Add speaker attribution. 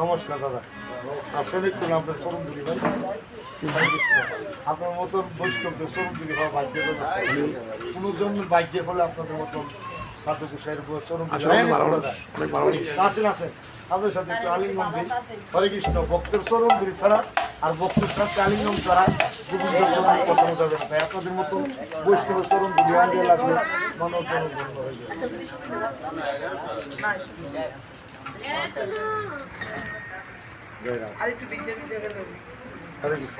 Speaker 1: নমস্কার দাদা। আসলে একটু আপনার চরম দিদি ভাই আপনার মতন বৈষ্ণবদের চরম দিদি ভাই বাদ্য কোনো জন্মের বাদ্য হলে আপনাদের মতন সাধু কুশাইয়ের উপর চরম আসেন আসেন। আপনার সাথে একটু আলিঙ্গন দিই। হরে কৃষ্ণ ভক্তের চরম দিদি ছাড়া আর সাথে আলিঙ্গন ছাড়া গোবিন্দ চরণ কথা যাবে তাই আপনাদের মতন বৈষ্ণবের চরম দিদি আগে লাগলে মনে হয়ে যাবে। হরে কৃষ্ণ